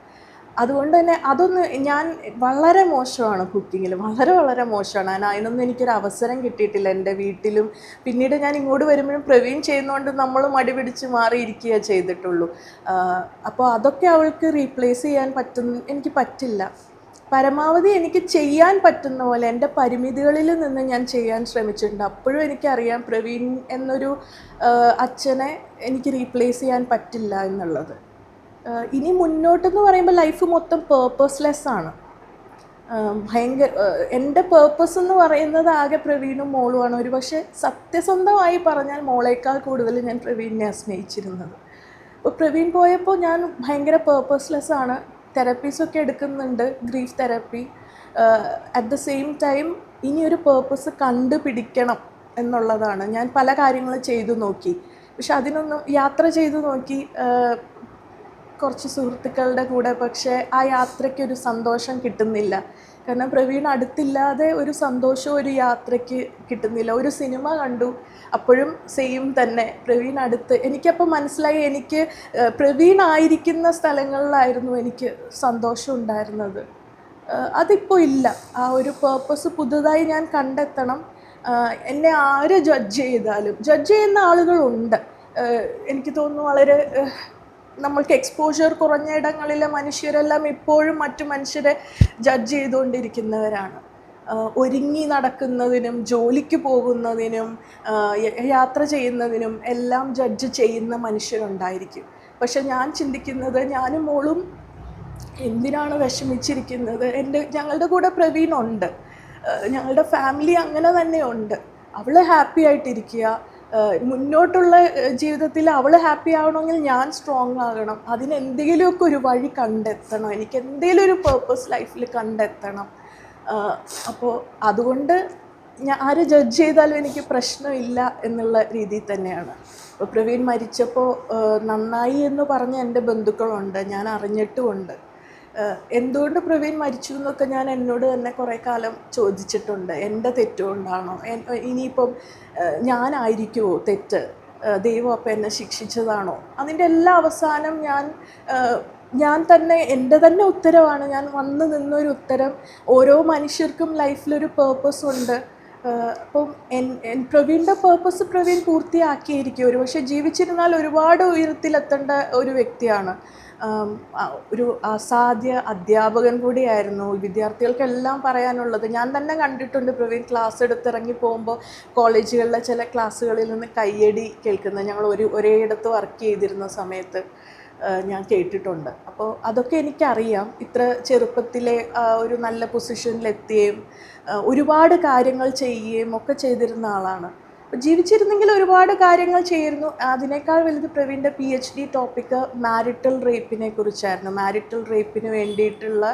അതുകൊണ്ട് തന്നെ അതൊന്ന് ഞാൻ വളരെ മോശമാണ് കുക്കിങ്ങിൽ വളരെ വളരെ മോശമാണ്. ഞാൻ അതിനൊന്നും എനിക്കൊരു അവസരം കിട്ടിയിട്ടില്ല എന്റെ വീട്ടിലും. പിന്നീട് ഞാൻ ഇങ്ങോട്ട് വരുമ്പോഴും പ്രവീൺ ചെയ്യുന്നതുകൊണ്ട് നമ്മൾ മടി പിടിച്ച് മാറിയിരിക്കുക ചെയ്തിട്ടുള്ളൂ. അപ്പോൾ അതൊക്കെ അവൾക്ക് റീപ്ലേസ് ചെയ്യാൻ പറ്റുന്ന എനിക്ക് പറ്റില്ല. പരമാവധി എനിക്ക് ചെയ്യാൻ പറ്റുന്ന പോലെ എന്റെ പരിമിതികളിൽ നിന്ന് ഞാൻ ചെയ്യാൻ ശ്രമിച്ചിട്ടുണ്ട്. അപ്പോഴും എനിക്കറിയാം പ്രവീൺ എന്നൊരു അച്ഛനെ എനിക്ക് റീപ്ലേസ് ചെയ്യാൻ പറ്റില്ല എന്നുള്ളത്. ഇനി മുന്നോട്ടെന്ന് പറയുമ്പോൾ ലൈഫ് മൊത്തം പേർപ്പസ്ലെസ് ആണ്. ഭയങ്കര എന്റെ പേർപ്പസ് എന്ന് പറയുന്നത് ആകെ പ്രവീണും മോളുമാണ് ഒരു പക്ഷേ സത്യസന്ധമായി പറഞ്ഞാൽ മോളേക്കാൾ കൂടുതൽ ഞാൻ പ്രവീണിനെ സ്നേഹിച്ചിരുന്നത്. അപ്പോൾ പ്രവീൺ പോയപ്പോൾ ഞാൻ ഭയങ്കര പേർപ്പസ്ലെസ് ആണ്. തെറപ്പീസൊക്കെ എടുക്കുന്നുണ്ട് grief therapy at the same time ഇനി ഒരു പേർപ്പസ് കണ്ടുപിടിക്കണം എന്നുള്ളതാണ്. ഞാൻ പല കാര്യങ്ങൾ ചെയ്തു നോക്കി. പക്ഷെ അതിനൊന്നും യാത്ര ചെയ്തു നോക്കി. കുറച്ച് സുഹൃത്തുക്കളുടെ കൂടെ പക്ഷേ ആ യാത്രയ്ക്കൊരു സന്തോഷം കിട്ടുന്നില്ല. കാരണം പ്രവീൺ അടുത്തില്ലാതെ ഒരു സന്തോഷം ഒരു യാത്രയ്ക്ക് കിട്ടുന്നില്ല. ഒരു സിനിമ കണ്ടു അപ്പോഴും സെയിം തന്നെ. പ്രവീൺ അടുത്ത് എനിക്കപ്പോൾ മനസ്സിലായി എനിക്ക് പ്രവീൺ ആയിരിക്കുന്ന സ്ഥലങ്ങളിലായിരുന്നു എനിക്ക് സന്തോഷം ഉണ്ടായിരുന്നത്. അതിപ്പോൾ ഇല്ല. ആ ഒരു പേർപ്പസ് പുതുതായി ഞാൻ കണ്ടെത്തണം. എന്നെ ആര് ജഡ്ജ് ചെയ്താലും ജഡ്ജ് ചെയ്യുന്ന ആളുകളുണ്ട്. എനിക്ക് തോന്നുന്നു വളരെ നമ്മൾക്ക് എക്സ്പോഷർ കുറഞ്ഞ ഇടങ്ങളിലെ മനുഷ്യരെല്ലാം ഇപ്പോഴും മറ്റു മനുഷ്യരെ ജഡ്ജ് ചെയ്തുകൊണ്ടിരിക്കുന്നവരാണ്. ഒരുങ്ങി നടക്കുന്നതിനും ജോലിക്ക് പോകുന്നതിനും യാത്ര ചെയ്യുന്നതിനും എല്ലാം ജഡ്ജ് ചെയ്യുന്ന മനുഷ്യരുണ്ടായിരിക്കും. പക്ഷെ ഞാൻ ചിന്തിക്കുന്നത് ഞാനും മോളും എന്തിനാണ് വിഷമിച്ചിരിക്കുന്നത്? എന്റെ ഞങ്ങളുടെ കൂടെ പ്രവീൺ ഉണ്ട്. ഞങ്ങളുടെ ഫാമിലി അങ്ങനെ തന്നെയുണ്ട്. അവൾ ഹാപ്പി ആയിട്ടിരിക്കുക. മുന്നോട്ടുള്ള ജീവിതത്തിൽ അവൾ ഹാപ്പി ആവണമെങ്കിൽ ഞാൻ സ്ട്രോങ് ആകണം. അതിന് എന്തെങ്കിലുമൊക്കെ ഒരു വഴി കണ്ടെത്തണം. എനിക്ക് എന്തെങ്കിലും ഒരു പേർപ്പസ് ലൈഫിൽ കണ്ടെത്തണം. അപ്പോൾ അതുകൊണ്ട് ഞാൻ ആര് ജഡ്ജ് ചെയ്താലും എനിക്ക് പ്രശ്നമില്ല എന്നുള്ള രീതിയിൽ തന്നെയാണ്. അപ്പോൾ പ്രവീൺ മരിച്ചപ്പോൾ നന്നായി എന്ന് പറഞ്ഞ എന്റെ ബന്ധുക്കളുണ്ട്. ഞാൻ അറിഞ്ഞിട്ടുമുണ്ട്. എന്തുകൊണ്ട് പ്രവീൺ മരിച്ചു എന്നൊക്കെ ഞാൻ എന്നോട് തന്നെ കുറേ കാലം ചോദിച്ചിട്ടുണ്ട്. എന്റെ തെറ്റുകൊണ്ടാണോ ഇനിയിപ്പം ഞാനായിരിക്കുമോ തെറ്റ്? ദൈവം അപ്പം എന്നെ ശിക്ഷിച്ചതാണോ? അതിന്റെ എല്ലാ അവസാനം ഞാൻ ഞാൻ തന്നെ എന്റെ തന്നെ ഉത്തരവാണ്. ഞാൻ വന്നു നിന്നൊരു ഉത്തരം. ഓരോ മനുഷ്യർക്കും ലൈഫിലൊരു പേർപ്പസ് ഉണ്ട്. അപ്പം എൻ എൻ പ്രവീണിന്റെ പേർപ്പസ് പ്രവീൺ പൂർത്തിയാക്കിയിരിക്കും ഒരു പക്ഷേ ജീവിച്ചിരുന്നാൽ ഒരുപാട് ഉയരത്തിലെത്തേണ്ട ഒരു വ്യക്തിയാണ്. ഒരു അസാധ്യ അധ്യാപകൻ കൂടിയായിരുന്നു. വിദ്യാർത്ഥികൾക്കെല്ലാം പറയാനുള്ളത്. ഞാൻ തന്നെ കണ്ടിട്ടുണ്ട് പ്രവീൺ ക്ലാസ് എടുത്തിറങ്ങി പോകുമ്പോൾ കോളേജുകളിലെ ചില ക്ലാസ്സുകളിൽ നിന്ന് കയ്യടി കേൾക്കുന്നത് ഞങ്ങൾ ഒരു ഒരേയിടത്ത് വർക്ക് ചെയ്തിരുന്ന സമയത്ത് ഞാൻ കേട്ടിട്ടുണ്ട്. അപ്പോൾ അതൊക്കെ എനിക്കറിയാം. ഇത്ര ചെറുപ്പത്തിലെ ഒരു നല്ല പൊസിഷനിലെത്തുകയും ഒരുപാട് കാര്യങ്ങൾ ചെയ്യുകയും ഒക്കെ ചെയ്തിരുന്ന ആളാണ്. ജീവിച്ചിരുന്നെങ്കിൽ ഒരുപാട് കാര്യങ്ങൾ ചെയ്യുന്നു അതിനേക്കാൾ വലുത് പ്രവീണിന്റെ P H D topic marital റേപ്പിനെ കുറിച്ചായിരുന്നു. മാരിറ്റൽ റേപ്പിന് വേണ്ടിയിട്ടുള്ള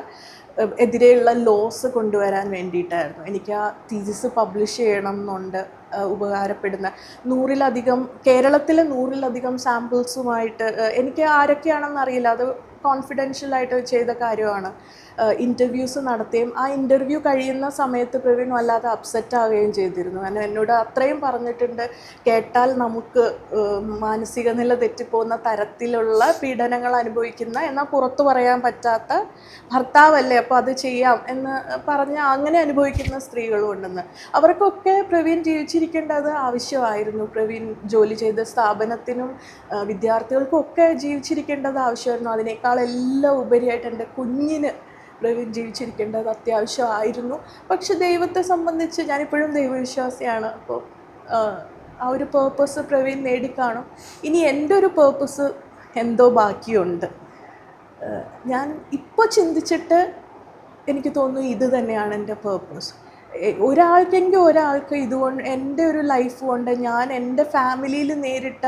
എതിരെയുള്ള ലോസ് കൊണ്ടുവരാൻ വേണ്ടിയിട്ടായിരുന്നു. എനിക്ക് ആ തീസിസ് പബ്ലിഷ് ചെയ്യണം എന്നുണ്ട് ഉപകാരപ്പെടുന്ന നൂറിലധികം കേരളത്തിലെ നൂറിലധികം സാമ്പിൾസുമായിട്ട് എനിക്ക് ആരൊക്കെയാണെന്ന് അറിയില്ല. അത് കോൺഫിഡൻഷ്യലായിട്ട് ചെയ്ത കാര്യമാണ്. ഇന്റർവ്യൂസ് നടത്തുകയും ആ ഇന്റർവ്യൂ കഴിയുന്ന സമയത്ത് പ്രവീൺ വല്ലാതെ അപ്സെറ്റ് ആവുകയും ചെയ്തിരുന്നു. കാരണം എന്നോട് അത്രയും പറഞ്ഞിട്ടുണ്ട് കേട്ടാൽ നമുക്ക് മാനസിക നില തെറ്റിപ്പോകുന്ന തരത്തിലുള്ള പീഡനങ്ങൾ അനുഭവിക്കുന്ന എന്നാൽ പുറത്തു പറയാൻ പറ്റാത്ത ഭർത്താവല്ലേ അപ്പോൾ അത് ചെയ്യാം എന്ന് പറഞ്ഞ് അങ്ങനെ അനുഭവിക്കുന്ന സ്ത്രീകളും ഉണ്ടെന്ന്. അവർക്കൊക്കെ പ്രവീൺ ജീവിച്ചിരിക്കേണ്ടത് ആവശ്യമായിരുന്നു. പ്രവീൺ ജോലി ചെയ്ത സ്ഥാപനത്തിനും വിദ്യാർത്ഥികൾക്കും ഒക്കെ ജീവിച്ചിരിക്കേണ്ടത് ആവശ്യമായിരുന്നു. അതിനേക്കാൾ എല്ലാം ഉപരിയായിട്ട് എന്റെ കുഞ്ഞിന് പ്രവീൺ ജീവിച്ചിരിക്കേണ്ടത് അത്യാവശ്യമായിരുന്നു. പക്ഷെ ദൈവത്തെ സംബന്ധിച്ച് ഞാനിപ്പോഴും ദൈവവിശ്വാസിയാണ്. അപ്പോൾ ആ ഒരു പേർപ്പസ് പ്രവീൺ നേടിക്കാണും. ഇനി എന്റെ ഒരു പേർപ്പസ് എന്തോ ബാക്കിയുണ്ട്. ഞാൻ ഇപ്പോൾ ചിന്തിച്ചിട്ട് എനിക്ക് തോന്നുന്നു ഇത് തന്നെയാണ് എന്റെ പേർപ്പസ് ഒരാൾക്കെങ്കിൽ ഒരാൾക്ക് ഇതുകൊണ്ട് എന്റെ ഒരു ലൈഫ് കൊണ്ട് ഞാൻ എന്റെ ഫാമിലിയിൽ നേരിട്ട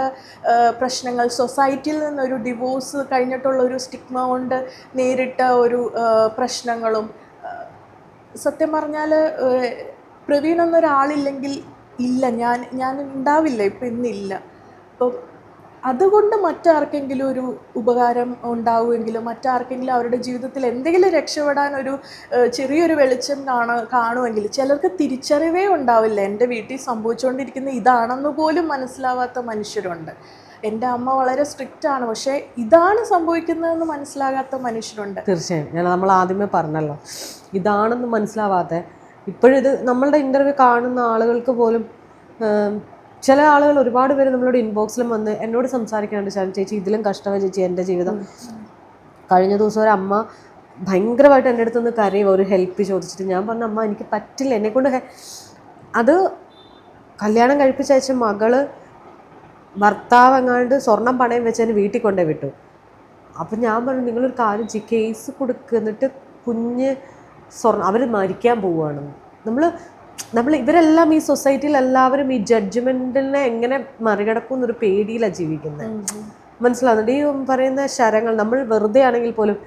പ്രശ്നങ്ങൾ സൊസൈറ്റിയിൽ നിന്നൊരു ഡിവോഴ്സ് കഴിഞ്ഞിട്ടുള്ള ഒരു സ്റ്റിഗ്മ കൊണ്ട് നേരിട്ട ഒരു പ്രശ്നങ്ങളും സത്യം പറഞ്ഞാൽ പ്രവീൺ എന്നൊരാളില്ലെങ്കിൽ ഇല്ല. ഞാൻ ഞാൻ ഉണ്ടാവില്ല. ഇപ്പം ഇന്നില്ല. അപ്പം അതുകൊണ്ട് മറ്റാർക്കെങ്കിലും ഒരു ഉപകാരം ഉണ്ടാവുമെങ്കിലും മറ്റാർക്കെങ്കിലും അവരുടെ ജീവിതത്തിൽ എന്തെങ്കിലും രക്ഷപ്പെടാൻ ഒരു ചെറിയൊരു വെളിച്ചം കാണ കാണുമെങ്കിൽ ചിലർക്ക് തിരിച്ചറിവേ ഉണ്ടാവില്ല. എന്റെ വീട്ടിൽ സംഭവിച്ചുകൊണ്ടിരിക്കുന്ന ഇതാണെന്ന് പോലും മനസ്സിലാവാത്ത മനുഷ്യരുണ്ട്. എന്റെ അമ്മ വളരെ സ്ട്രിക്റ്റ് ആണ്. പക്ഷേ ഇതാണ് സംഭവിക്കുന്നതെന്ന് മനസ്സിലാകാത്ത മനുഷ്യരുണ്ട്. തീർച്ചയായും. ഞാൻ നമ്മൾ ആദ്യമേ പറഞ്ഞല്ലോ ഇതാണെന്ന് മനസ്സിലാവാതെ ഇപ്പോഴിത് നമ്മളുടെ ഇന്റർവ്യൂ കാണുന്ന ആളുകൾക്ക് പോലും ചില ആളുകൾ ഒരുപാട് പേര് നമ്മളോട് ഇൻബോക്സിലും വന്ന് എന്നോട് സംസാരിക്കാനുണ്ട് ചാൻ ചേച്ചി ഇതിലും കഷ്ടമായി ചേച്ചി എന്റെ ജീവിതം. കഴിഞ്ഞ ദിവസം ഒരു അമ്മ ഭയങ്കരമായിട്ട് എന്റെ അടുത്തുനിന്ന് കരയുക ഒരു ഹെൽപ്പ് ചോദിച്ചിട്ട്. ഞാൻ പറഞ്ഞു അമ്മ എനിക്ക് പറ്റില്ല എന്നെക്കൊണ്ട് അത് കല്യാണം കഴിപ്പിച്ച അയച്ച മകൾ ഭർത്താവ് എങ്ങാണ്ട് സ്വർണം പണയം വെച്ചതിന് വീട്ടിൽ കൊണ്ടേ വിട്ടു. അപ്പം ഞാൻ പറഞ്ഞു നിങ്ങളൊരു കാര്യം ചെയ്യ് കേസ് കൊടുക്കുക എന്നിട്ട് കുഞ്ഞ് സ്വർണം അവർ മരിക്കാൻ പോവുകയാണ്. നമ്മൾ നമ്മൾ ഇവരെല്ലാം ഈ സൊസൈറ്റിയിൽ എല്ലാവരും ഈ ജഡ്ജ്മെന്റിനെ എങ്ങനെ മറികടക്കും എന്നൊരു പേടിയിലാണ് ജീവിക്കുന്നത് മനസ്സിലാവുന്നുണ്ട്? ഈ പറയുന്ന ശരങ്ങൾ നമ്മൾ വെറുതെ ആണെങ്കിൽ പോലും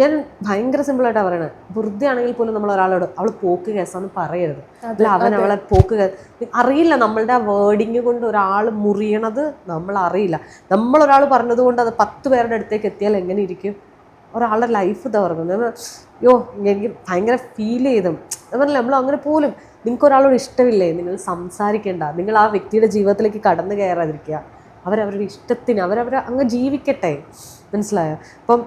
ഞാൻ ഭയങ്കര സിമ്പിളായിട്ടാണ് പറയണത് വെറുതെ ആണെങ്കിൽ പോലും നമ്മൾ ഒരാളോട് അവൾ പോക്ക് കേസാന്ന് പറയരുത്. അല്ല അവൻ അവളെ പോക്ക് കേസ് അറിയില്ല നമ്മളുടെ ആ വേർഡിങ് കൊണ്ട് ഒരാൾ മുറിയണത് നമ്മൾ അറിയില്ല. നമ്മൾ ഒരാൾ പറഞ്ഞത് കൊണ്ട് അത് പത്ത് പേരുടെ അടുത്തേക്ക് എത്തിയാൽ എങ്ങനെ ഇരിക്കും? ഒരാളുടെ ലൈഫ് തകർക്കുന്നു യോ എനിക്ക് ഭയങ്കര ഫീൽ ചെയ്തും. പറഞ്ഞില്ല നമ്മൾ അങ്ങനെ പോലും നിങ്ങൾക്ക് ഒരാളോട് ഇഷ്ടമില്ലേ? നിങ്ങൾ സംസാരിക്കേണ്ട. നിങ്ങൾ ആ വ്യക്തിയുടെ ജീവിതത്തിലേക്ക് കടന്നു കയറാതിരിക്കുക. അവരവരുടെ ഇഷ്ടത്തിന് അവരവരെ അങ്ങ് ജീവിക്കട്ടെ. മനസ്സിലായോ? അപ്പം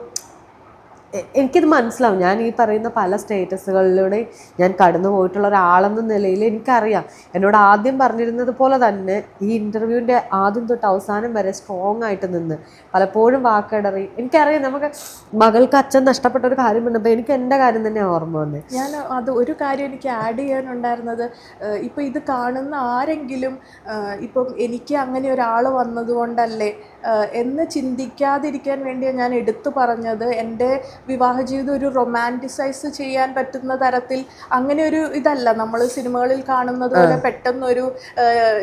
എനിക്കിത് മനസ്സിലാവും. ഞാൻ ഈ പറയുന്ന പല സ്റ്റേറ്റസുകളിലൂടെ ഞാൻ കടന്നു പോയിട്ടുള്ള ഒരാളെന്ന നിലയിൽ എനിക്കറിയാം. എന്നോട് ആദ്യം പറഞ്ഞിരുന്നത് പോലെ തന്നെ ഈ ഇന്റർവ്യൂവിന്റെ ആദ്യം തൊട്ട് അവസാനം വരെ സ്ട്രോങ് ആയിട്ട് നിന്ന് പലപ്പോഴും വാക്കിടറി. എനിക്കറിയാം നമുക്ക് മകൾക്ക് അച്ഛൻ നഷ്ടപ്പെട്ട ഒരു കാര്യം വന്നപ്പോൾ എനിക്ക് എന്റെ കാര്യം തന്നെ ഓർമ്മ വന്നത് ഞാൻ അത് ഒരു കാര്യം എനിക്ക് ആഡ് ചെയ്യാനുണ്ടായിരുന്നത് ഇപ്പോൾ ഇപ്പം ഇത് കാണുന്ന ആരെങ്കിലും ഇപ്പം എനിക്ക് അങ്ങനെ ഒരാൾ വന്നതുകൊണ്ടല്ലേ എന്ന് ചിന്തിക്കാതിരിക്കാൻ വേണ്ടിയാണ് ഞാൻ എടുത്തു പറഞ്ഞത്. എന്റെ വിവാഹ ജീവിതം ഒരു റൊമാന്റിസൈസ് ചെയ്യാൻ പറ്റുന്ന തരത്തിൽ അങ്ങനെ ഒരു ഇതല്ല. നമ്മൾ സിനിമകളിൽ കാണുന്നത് പോലെ പെട്ടെന്നൊരു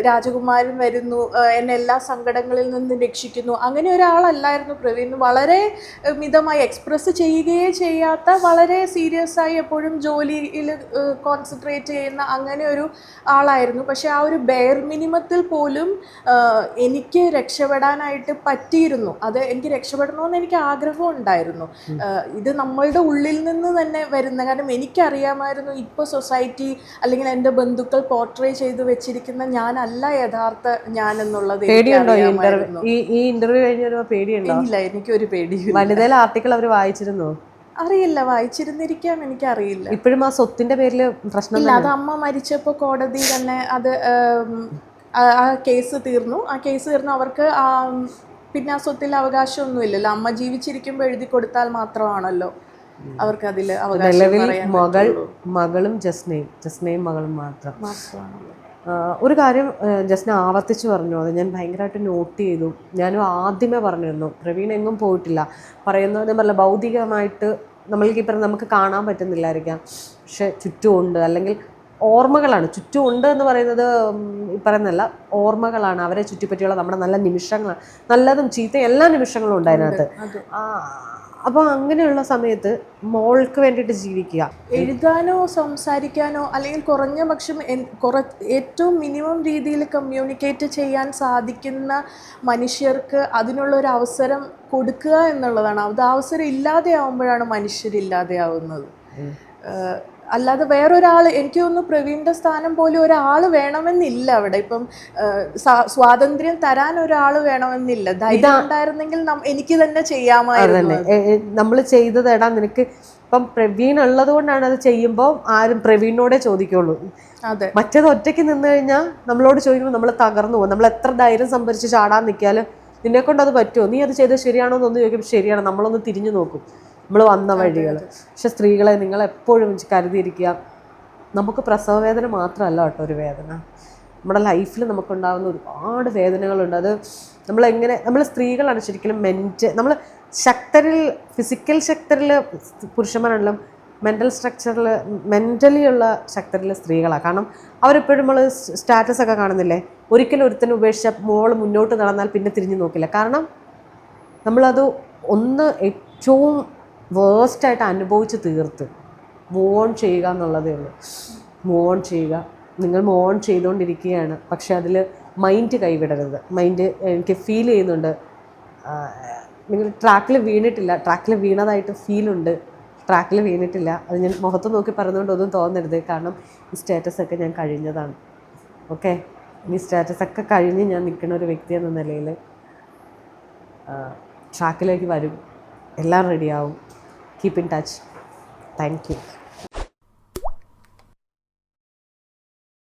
രാജകുമാരൻ വരുന്നു എന്നെ എല്ലാ സങ്കടങ്ങളിൽ നിന്നും രക്ഷിക്കുന്നു. അങ്ങനെ ഒരാളല്ലായിരുന്നു പ്രവീൺ. വളരെ മിതമായി എക്സ്പ്രസ് ചെയ്യുകയേ ചെയ്യാത്ത വളരെ സീരിയസ് ആയി എപ്പോഴും ജോലിയിൽ കോൺസെൻട്രേറ്റ് ചെയ്യുന്ന അങ്ങനെ ഒരു ആളായിരുന്നു. പക്ഷെ ആ ഒരു ബെയർ മിനിമത്തിൽ പോലും എനിക്ക് രക്ഷപ്പെടാനായിട്ട് പറ്റിയിരുന്നു. അത് എനിക്ക് രക്ഷപ്പെടണമെന്ന് എനിക്ക് ആഗ്രഹം ഉണ്ടായിരുന്നു. ഇത് നമ്മളുടെ ഉള്ളിൽ നിന്ന് തന്നെ വരുന്ന കാരണം എനിക്കറിയാമായിരുന്നു ഇപ്പോൾ സൊസൈറ്റി അല്ലെങ്കിൽ എന്റെ ബന്ധുക്കൾ പോർട്രേ ചെയ്ത് വെച്ചിരിക്കുന്ന ഞാനല്ല യഥാർത്ഥ ഞാൻ എന്നുള്ളത് ഈ ഇന്റർവ്യൂ കഴിഞ്ഞ പേടിയുണ്ടോ? ഇല്ല എനിക്കൊരു പേടി വനിതയിലെ ആർട്ടിക്കിൾ അവർ വായിച്ചിരുന്നോ? അറിയില്ല വായിച്ചിരുന്നിരിക്കാം എനിക്കറിയില്ല. ഇപ്പോഴും ആ സ്വത്തിന്റെ പേരിൽ പ്രശ്നം അത് അമ്മ മരിച്ചപ്പോൾ കോടതി തന്നെ അത് ആ- കേസ് തീർന്നു. ആ കേസ് തീർന്നു. അവർക്ക് പിന്നെ ആ സ്വത്തിൽ അവകാശമൊന്നുമില്ലല്ലോ. അമ്മ ജീവിച്ചിരിക്കുമ്പോൾ എഴുതി കൊടുത്താൽ മാത്രമാണല്ലോ അവർക്ക് അതിൽ അവകാശം നിലവിൽ മകൾ മകളും ജസ്നയും ജസ്നയും മകളും മാത്രം. ഒരു കാര്യം ജസ്ന ആവർത്തിച്ച് പറഞ്ഞു. അത് ഞാൻ ഭയങ്കരമായിട്ട് നോട്ട് ചെയ്തു. ഞാനും ആദ്യമേ പറഞ്ഞിരുന്നു. പ്രവീൺ എങ്ങും പോയിട്ടില്ല. പറയുന്നത് പറഞ്ഞ ഭൗതികമായിട്ട് നമ്മൾക്ക് ഇപ്പം നമുക്ക് കാണാൻ പറ്റുന്നില്ലായിരിക്കാം. പക്ഷെ ചുറ്റുമുണ്ട്. അല്ലെങ്കിൽ ഓർമ്മകളാണ്. ചുറ്റും ഉണ്ട് എന്ന് പറയുന്നത് പറയുന്നതല്ല ഓർമ്മകളാണ്. അവരെ ചുറ്റിപ്പറ്റിയുള്ള നമ്മുടെ നല്ല നിമിഷങ്ങൾ നല്ലതും ചീത്ത എല്ലാ നിമിഷങ്ങളും ഉണ്ട് അതിനകത്ത്. അത്. അപ്പോൾ അങ്ങനെയുള്ള സമയത്ത് മോൾക്ക് വേണ്ടിയിട്ട് ജീവിക്കുക. എഴുതാനോ സംസാരിക്കാനോ അല്ലെങ്കിൽ കുറഞ്ഞ പക്ഷം കുറ ഏറ്റവും മിനിമം രീതിയിൽ കമ്മ്യൂണിക്കേറ്റ് ചെയ്യാൻ സാധിക്കുന്ന മനുഷ്യർക്ക് അതിനുള്ള ഒരു അവസരം കൊടുക്കുക എന്നുള്ളതാണ്. അത് അവസരം ഇല്ലാതെയാവുമ്പോഴാണ് മനുഷ്യരില്ലാതെയാവുന്നത്. ഏഹ് അല്ലാതെ വേറൊരാൾ എനിക്ക് തോന്നുന്നു പ്രവീണിന്റെ സ്ഥാനം പോലും ഒരാൾ വേണമെന്നില്ല അവിടെ. ഇപ്പം സ്വാതന്ത്ര്യം തരാൻ ഒരാൾ വേണമെന്നില്ല. ധൈര്യം ഉണ്ടായിരുന്നെങ്കിൽ എനിക്ക് തന്നെ ചെയ്യാമായിരുന്നു നമ്മൾ ചെയ്തത് എടാ നിനക്ക് ഇപ്പം പ്രവീൺ ഉള്ളത് കൊണ്ടാണ് അത് ചെയ്യുമ്പോൾ ആരും പ്രവീണിനോടെ ചോദിക്കുള്ളൂ. അതെ. മറ്റേത് ഒറ്റയ്ക്ക് നിന്ന് കഴിഞ്ഞാൽ നമ്മളോട് ചോദിക്കുമ്പോൾ നമ്മൾ തകർന്നു പോകും. നമ്മൾ എത്ര ധൈര്യം സംഭരിച്ച് ചാടാൻ നിൽക്കിയാലും നിന്നെ കൊണ്ട് അത് പറ്റുമോ നീ അത് ചെയ്തത് ശരിയാണോ എന്നൊന്ന് ചോദിക്കുമ്പോൾ ശരിയാണ്. നമ്മളൊന്ന് തിരിഞ്ഞു നോക്കും. നമ്മൾ വന്ന വഴികൾ പക്ഷെ സ്ത്രീകളെ നിങ്ങൾ എപ്പോഴും കരുതിയിരിക്കുക. നമുക്ക് പ്രസവ വേദന മാത്രമല്ല കേട്ടോ ഒരു വേദന. നമ്മുടെ ലൈഫിൽ നമുക്കുണ്ടാകുന്ന ഒരുപാട് വേദനകളുണ്ട്. അത് നമ്മളെങ്ങനെ നമ്മൾ സ്ത്രീകളാണ് ശരിക്കും മെന്റ് നമ്മൾ ശക്തരിൽ ഫിസിക്കൽ ശക്തരിൽ പുരുഷന്മാരാണെങ്കിലും മെന്റൽ സ്ട്രക്ചറിൽ മെന്റലി ഉള്ള ശക്തരിൽ സ്ത്രീകളാണ് കാരണം അവരെപ്പോഴും നമ്മൾ സ്റ്റാറ്റസ് ഒക്കെ കാണുന്നില്ലേ? ഒരിക്കലും ഒരുത്തനെ ഉപേക്ഷിച്ച മോൾ മുന്നോട്ട് നടന്നാൽ പിന്നെ തിരിഞ്ഞു നോക്കില്ല. കാരണം നമ്മളത് ഒന്ന് ഏറ്റവും വേസ്റ്റായിട്ട് അനുഭവിച്ച് തീർത്ത്. മൂവ് ഓൺ ചെയ്യുക എന്നുള്ളതേ ഉള്ളൂ. മൂവ് ഓൺ ചെയ്യുക. നിങ്ങൾ മൂവ് ഓൺ ചെയ്തുകൊണ്ടിരിക്കുകയാണ് പക്ഷെ അതിൽ മൈൻഡ് കൈവിടരുത്. മൈൻഡ് എനിക്ക് ഫീൽ ചെയ്യുന്നുണ്ട്. നിങ്ങൾ ട്രാക്കിൽ വീണിട്ടില്ല. ട്രാക്കിൽ വീണതായിട്ട് ഫീലുണ്ട് ട്രാക്കിൽ വീണിട്ടില്ല. അത് ഞാൻ മുഖത്ത് നോക്കി പറഞ്ഞുകൊണ്ട് ഒന്നും തോന്നരുത്. കാരണം ഈ സ്റ്റാറ്റസൊക്കെ ഞാൻ കഴിഞ്ഞതാണ്. ഓക്കെ ഈ സ്റ്റാറ്റസൊക്കെ കഴിഞ്ഞ് ഞാൻ നിൽക്കുന്ന ഒരു വ്യക്തി എന്ന നിലയിൽ ട്രാക്കിലേക്ക് വരും. എല്ലാം റെഡിയാവും keep in touch thank you